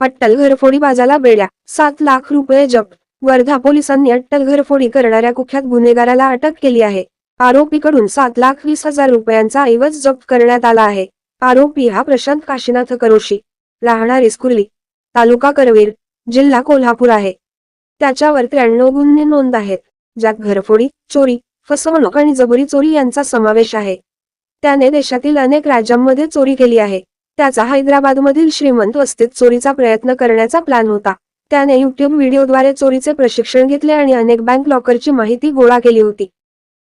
अट्टल घरफोडी बाजाला बेड्या. सात लाख रुपये जप्त. वर्धा पोलिसांनी अट्टल घरफोडी करणाऱ्या कुख्यात गुन्हेगाराला अटक केली आहे. आरोपीकडून सात लाख वीस हजार रुपयांचा ऐवज जप्त करण्यात आला आहे. आरोपी हा प्रशांत काशीनाथ करोशी. राहणार इस्कुर्ली तालुका करवीर. जिल्हा कोल्हापूर आहे. त्याच्यावर त्र्याण्णव गुन्हे नोंद आहेत. ज्यात घरफोडी चोरी फसवणूक आणि जबरी चोरी यांचा समावेश आहे. त्याने देशातील अनेक राज्यांमध्ये चोरी केली आहे. त्याचा हैदराबादमधील श्रीमंत वस्तीत चोरीचा प्रयत्न करण्याचा प्लॅन होता. त्याने युट्यूब व्हिडिओद्वारे चोरीचे प्रशिक्षण घेतले आणि अनेक बँक लॉकरची माहिती गोळा केली होती.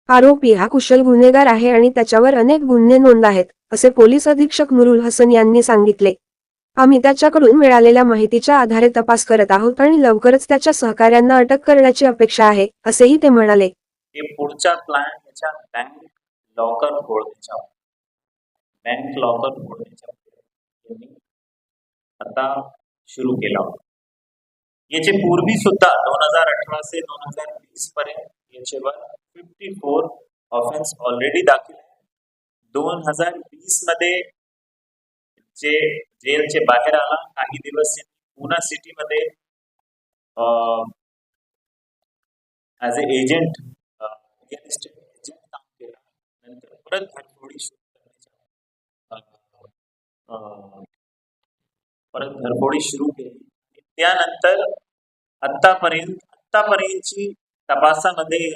आरोपी हा कुशल गुन्हेगार आहे आणि त्याच्यावर अनेक गुन्हे नोंद आहेत असे पोलीस अधीक्षक नुरुल हसन यांनी सांगितले. आम्ही त्याच्याकडून मिळालेल्या माहितीच्या आधारे तपास करत आहोत आणि लवकरच त्याच्या सहकाऱ्यांना अटक करण्याची अपेक्षा आहे असेही ते म्हणाले. पुढचा plan bank locker bank locker तुम्ही आता सुरू केला. होता याचे पूर्वी सुद्धा दोन हजार अठरा ते दोन हजार वीस पर्यंत याच्यावर फिफ्टी फोर ऑफेन्स ऑलरेडी दाखल आहे. दोन हजार वीसमध्ये जे जेलचे बाहेर आला काही दिवस पुना सिटीमध्ये as a agent real estate agent काम केला. नंतर परत घरफोडी सुरू परत घरफोडी सुरू केली. त्यानंतर आत्तापर्यंत आत्तापर्यंतची तपासामध्ये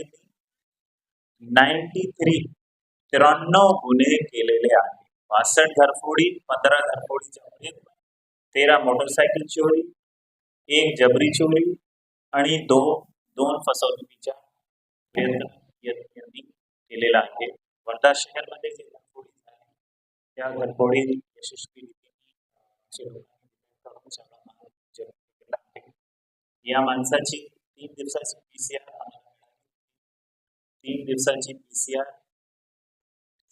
नाईन्टी थ्री त्र्याण्णव गुन्हे केलेले आहेत. बासष्ट घरफोडी पंधरा घरफोडीच्या प्रयत्न तेरा मोटरसायकल चोरी एक जबरी चोरी आणि दो दोन फसवणुकीच्या प्रयत्न यांनी केलेला आहे. वर्धा शहरमध्ये केला. त्या घरफोडी यशस्वी रीतीने या माणसाची तीन दिवसाची पी सी आर तीन दिवसाची पी सी आर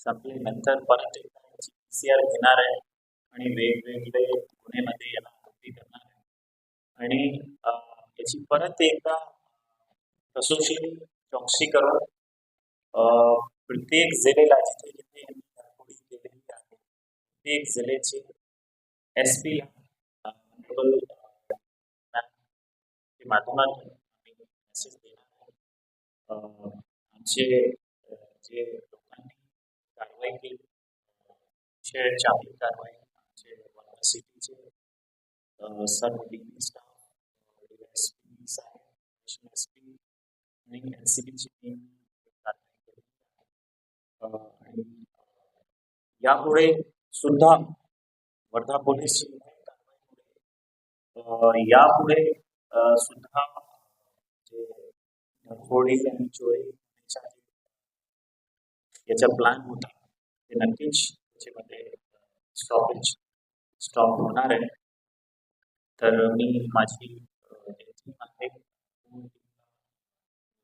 संपल्यानंतर परत एकदा याची पी सी आर घेणार आहे आणि वेगवेगळे गुन्हेमध्ये याला भरती करणार आहे आणि अ, याची परत एकदा कसोशी चौकशी करून प्रत्येक जिल्ह्याला जिथे जिथे यांनी घरफोडी केलेली आहे प्रत्येक जिल्ह्याचे एस पी माध्यमातून आम्ही मेसेज देणार आमचे जे लोकांनी कारवाई केली अतिशय चांगली कारवाई आमचे वर्धा सिटीचे सर्व डिग्री स्टाफ एस पी साहेब एस पी आणि एन सी बीची टीम कारवाई केली. आणि यापुढे सुद्धा वर्धा पोलीस यापुढे सुद्धा जे आणि चोरी याचा प्लॅन होता. ते नक्कीच त्याच्यामध्ये स्टॉपेज स्टॉप होणार आहे. तर मी माझी आहे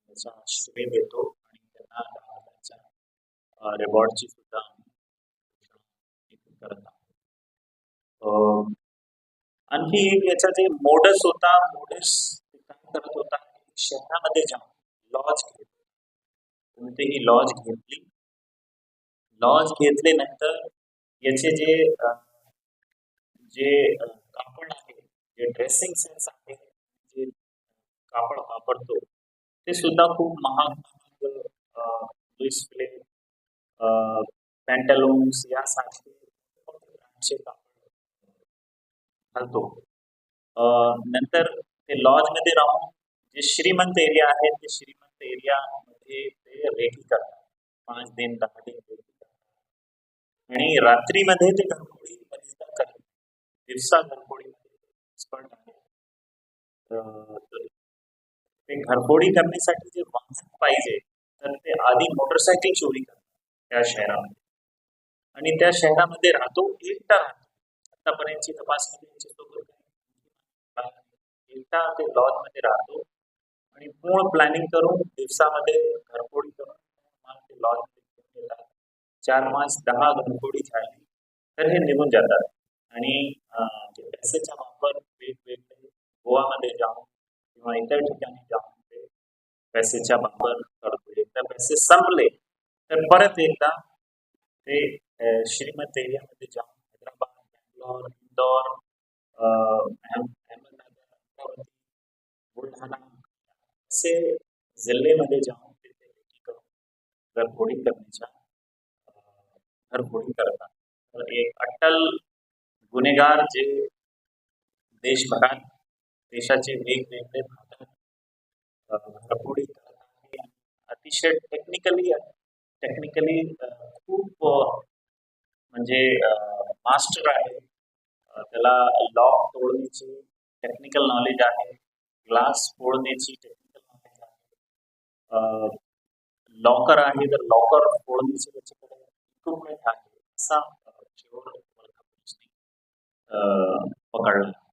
त्याचा श्रेय देतो आणि त्यांना दहा सुद्धा करत आहोत. अ, आणखी याचा जे मोडस होता मोडस काय करत होता शहरामध्ये जाऊन लॉज घेत कोणतेही लॉज घेतली. लॉज घेतल्यानंतर याचे जे जे कापड आहे जे ड्रेसिंग सेन्स आहे जे कापड वापरतो ते सुद्धा खूप महाग महाग लुईस प्ले पॅन्टलून्स यासारखे घालतो नंतर ते लॉजमध्ये राहून जे श्रीमंत एरिया आहे ते श्रीमंत एरिया मध्ये ते रेकी करतात. पाच दिन दहा दिन रेकी करतात. आणि रात्रीमध्ये ते घरफोडी बरेचदा करतात. दिवसा घरफोडीमध्ये एक्सपर्ट आहे ते घरफोडी करण्यासाठी जे वाहन पाहिजे तर ते आधी मोटरसायकल चोरी करतात त्या शहरामध्ये. आणि त्या शहरामध्ये राहतो एकटा राहतो. आतापर्यंतची तपासणी त्यांच्यासोबत एकटा ते लॉजमध्ये राहतो आणि पूर्ण प्लॅनिंग करून दिवसामध्ये घरफोडी करून ते लॉजमध्ये चार मास दहा घरफोडी झाली तर हे निघून जातात. आणि जे पैसेचा वापर वेगवेगळे गोवामध्ये जाऊन किंवा इतर ठिकाणी जाऊन ते पैसेचा वापर करतो एकदा पैसे संपले तर परत एकदा ते श्रीमंत एरियामध्ये जाऊन हैदराबाद बँगलोर इंदौर अहमदनगर अमरावती बुलढाणा असे जिल्ह्यामध्ये जाऊन तिथे करून घरफोडी करण्याच्या अं, घरफोडी करतात. तर एक अट्टल गुन्हेगार जे देशभरात देशाचे वेगवेगळे भागात अं, घरफोडी करत आहे अतिशय टेक्निकली टेक्निकली खूप म्हणजे मास्टर आहे. त्याला लॉक तोडण्याची टेक्निकल नॉलेज आहे. ग्लास फोडण्याची टेक्निकल नॉलेज आहे. लॉकर आहे. तर लॉकर फोडण्याची त्याच्याकडे इक्विपमेंट आहे. असा अं, वर्धा पोलिसने पकडला.